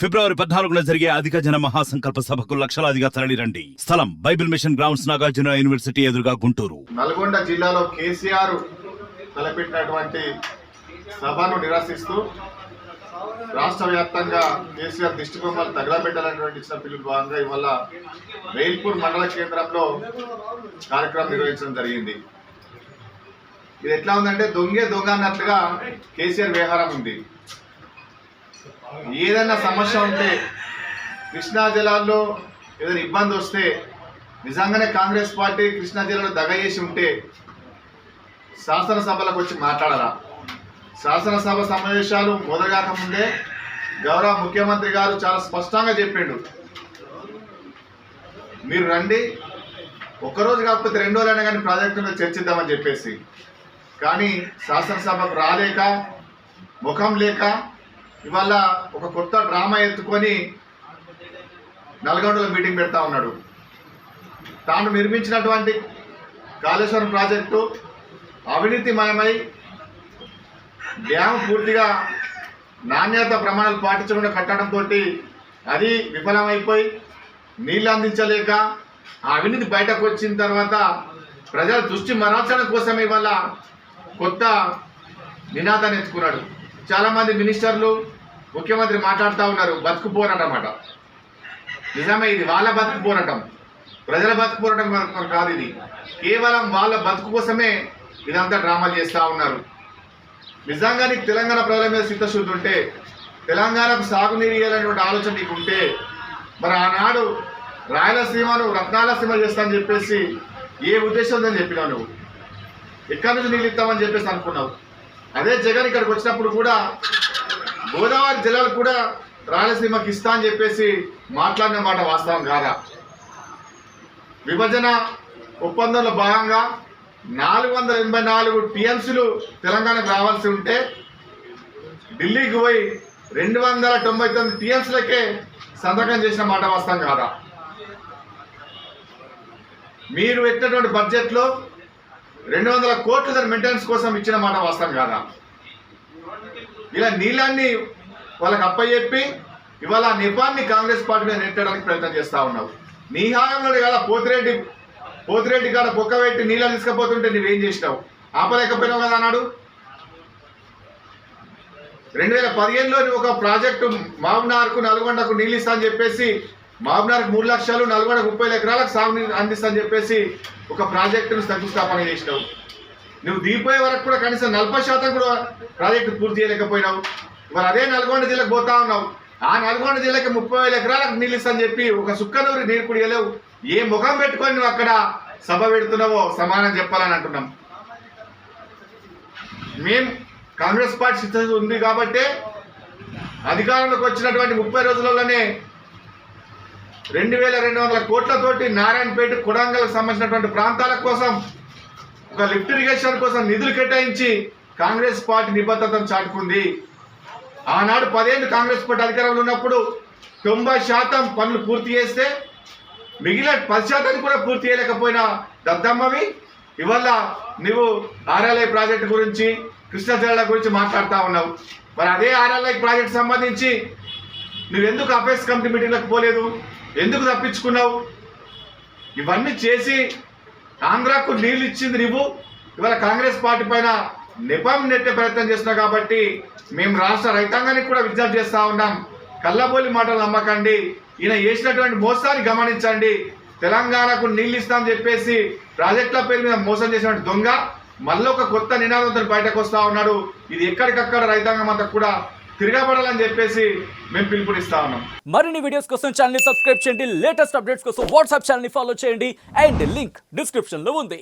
ఫిబ్రవరి పద్నాలుగున జరిగే అధిక జన మహాసంకల్ప సభకు లక్షలాదిగా తరలిరండి. స్థలం Bible mission grounds Nagarjuna university ఎదురుగా గుంటూరు. నల్గొండ జిల్లాలో కేసీఆర్ తలపెట్టినటువంటి సభను నిరసిస్తూ రాష్ట్ర వ్యాప్తంగా కేసీఆర్ దిష్టి బొమ్మలు తగలబెట్టాలనేటువంటి ఇచ్చిన పిలుపు భాగంగా ఇవాళ మెయిల్పూర్ మండల కేంద్రంలో కార్యక్రమం నిర్వహించడం జరిగింది. ఇది ఎట్లా ఉందంటే దొంగే దొంగ అన్నట్లుగా కేసీఆర్ వ్యవహారం ఉంది. ఏదైనా సమస్య ఉంటే కృష్ణా జిల్లాలో ఏదైనా ఇబ్బంది వస్తే నిజంగానే కాంగ్రెస్ పార్టీ కృష్ణా జిల్లాలో దగ చేసి ఉంటే శాసనసభలకు వచ్చి మాట్లాడరా? శాసనసభ సమావేశాలు మొదలుగాక ముందే గౌరవ ముఖ్యమంత్రి గారు చాలా స్పష్టంగా చెప్పిండు. మీరు రండి. ఒక్కరోజు కాకపోతే రెండు రోజులైనా కానీ ప్రాజెక్టు మీద చర్చిద్దామని చెప్పేసి. కానీ శాసనసభకు రాలేక ముఖం లేక ఇవాళ ఒక కొత్త డ్రామా ఎత్తుకొని నల్గొండలో మీటింగ్ పెడతా ఉన్నాడు. తాను నిర్మించినటువంటి కాళేశ్వరం ప్రాజెక్టు అవినీతిమయమై డ్యామ్ పూర్తిగా నాణ్యత ప్రమాణాలు పాటించకుండా కట్టడంతో అది విఫలమైపోయి నీళ్ళు అందించలేక ఆ అవినీతి బయటకు వచ్చిన తర్వాత ప్రజల దృష్టి మరల్చడం కోసం ఇవాళ కొత్త నినాదాన్ని ఎత్తుకున్నాడు. చాలామంది మినిస్టర్లు ముఖ్యమంత్రి మాట్లాడుతూ ఉన్నారు బతుకు పోరాటమాట నిజమే ఇది వాళ్ళ బతుకు పోరాటం ప్రజల బతుకు పోరాటం కాదు ఇది. కేవలం వాళ్ళ బతుకు కోసమే ఇదంతా డ్రామాలు చేస్తూ ఉన్నారు. నిజంగా నీకు తెలంగాణ ప్రజల మీద చిత్తశుద్ధి ఉంటే తెలంగాణకు సాగునీరు ఇవ్వాలనేటువంటి ఆలోచన నీకు ఉంటే మరి ఆనాడు రాయలసీమను రత్నాలసీమ చేస్తా అని చెప్పేసి ఏ ఉద్దేశం ఉందని చెప్పినావు నువ్వు? ఎక్కడి నుంచి నీళ్ళు ఇస్తామని చెప్పేసి అనుకున్నావు? అదే జగన్ ఇక్కడికి వచ్చినప్పుడు కూడా గోదావరి జిల్లాలు కూడా రాయలసీమకి ఇస్తా అని చెప్పేసి మాట్లాడిన మాట వాస్తవం కాదా? విభజన ఒప్పందంలో భాగంగా నాలుగు వందల ఎనభై నాలుగు టీఎంసీలు తెలంగాణకు రావాల్సి ఉంటే ఢిల్లీకి పోయి రెండు వందల తొంభై తొమ్మిది టీఎంసీలకే సంతకం చేసిన మాట వాస్తవం కాదా? మీరు పెట్టినటువంటి బడ్జెట్లో రెండు వందల కోట్లు దాని మెయింటెనెన్స్ కోసం ఇచ్చిన మాట వాస్తవం కాదా? ఇలా నీళ్ళన్ని వాళ్ళకి అప్పచెప్పి ఇవాళ ఆ కాంగ్రెస్ పార్టీ మీద నెట్టడానికి ప్రయత్నం చేస్తూ ఉన్నావు. నీ హాయంలో కదా పోతిరెడ్డి పోతిరెడ్డి కాడ బొక్క పెట్టి నీళ్ళని తీసుకపోతుంటే నువ్వేం చేసినావు? ఆపలేకపోయినావు కదా అన్నాడు? రెండు వేల పదిహేనులో ఒక ప్రాజెక్టు మామనార్కు నల్గొండకు నీళ్ళు ఇస్తా అని చెప్పేసి మామనార్కు మూడు లక్షలు నల్గొండకు ముప్పై ఎకరాలకు సాగు అందిస్తా అని చెప్పేసి ఒక ప్రాజెక్టును శంకుస్థాపన చేసినావు. నువ్వు దీపోయే వరకు కూడా కనీసం నలభై శాతం కూడా ప్రాజెక్టు పూర్తి చేయలేకపోయినావు. మరి అదే నల్గొండ జిల్లాకు పోతా ఉన్నావు. ఆ నల్గొండ జిల్లాకి ముప్పై వేల ఎకరాలకు నీళ్ళు ఇస్తాను అని చెప్పి ఒక సుక్కనూరి నీరు కుడియలేవు. ఏ ముఖం పెట్టుకొని నువ్వు అక్కడ సభ పెడుతున్నావో సమానం చెప్పాలని అంటున్నాం. మేం కాంగ్రెస్ పార్టీ ఉంది కాబట్టి అధికారంలోకి వచ్చినటువంటి ముప్పై రోజులలోనే రెండు వేల రెండు వందల కోట్లతోటి నారాయణపేట కొడంగల్కి సంబంధించినటువంటి ప్రాంతాల కోసం ఒక లిఫ్ట్ ఇరిగేషన్ కోసం నిధులు కేటాయించి కాంగ్రెస్ పార్టీ నిబద్ధతను చాటుకుంది. ఆనాడు పదేళ్ళు కాంగ్రెస్ పార్టీ అధికారంలో ఉన్నప్పుడు తొంభై శాతం పనులు పూర్తి చేస్తే మిగిలిన పది శాతానికి కూడా పూర్తి చేయలేకపోయిన దద్దమ్మవి ఇవల్ల నువ్వు ఆర్ఎల్ఐ ప్రాజెక్టు గురించి కృష్ణా జిల్లా గురించి మాట్లాడుతూ ఉన్నావు. మరి అదే ఆర్ఎల్ఐ ప్రాజెక్ట్ సంబంధించి నువ్వెందుకు అఫేర్స్ కమిటీ మీటింగ్లకు పోలేదు? ఎందుకు తప్పించుకున్నావు? ఇవన్నీ చేసి ఆంధ్రాకు నీళ్ళు ఇచ్చింది నువ్వు. ఇవాళ కాంగ్రెస్ పార్టీ పైన నిపం నెట్టే ప్రయత్నం చేస్తున్నావు కాబట్టి మేము రాష్ట్ర రైతాంగానికి కూడా విజ్ఞప్తి చేస్తూ ఉన్నాం. కళ్ళబోలి మాటలు నమ్మకండి. ఈయన చేసినటువంటి మోసాన్ని గమనించండి. తెలంగాణకు నీళ్ళు ఇస్తామని చెప్పేసి ప్రాజెక్టుల పేరు మీద మోసం చేసినటువంటి దొంగ మళ్ళీ ఒక కొత్త నినాదంతో బయటకు వస్తూ ఉన్నాడు. ఇది ఎక్కడికక్కడ రైతాంగం అంతా కూడా తిరగబడాలని చెప్పేసి మేము పిలుపునిస్తా ఉన్నాం. మరిన్ని వీడియోస్ కోసం ఛానల్ సబ్స్క్రైబ్ చేయండి. లేటెస్ట్ అప్డేట్స్ కోసం వాట్సాప్ ఛానల్ని ఫాలో చేయండి. అండ్ లింక్ డిస్క్రిప్షన్లో ఉంది.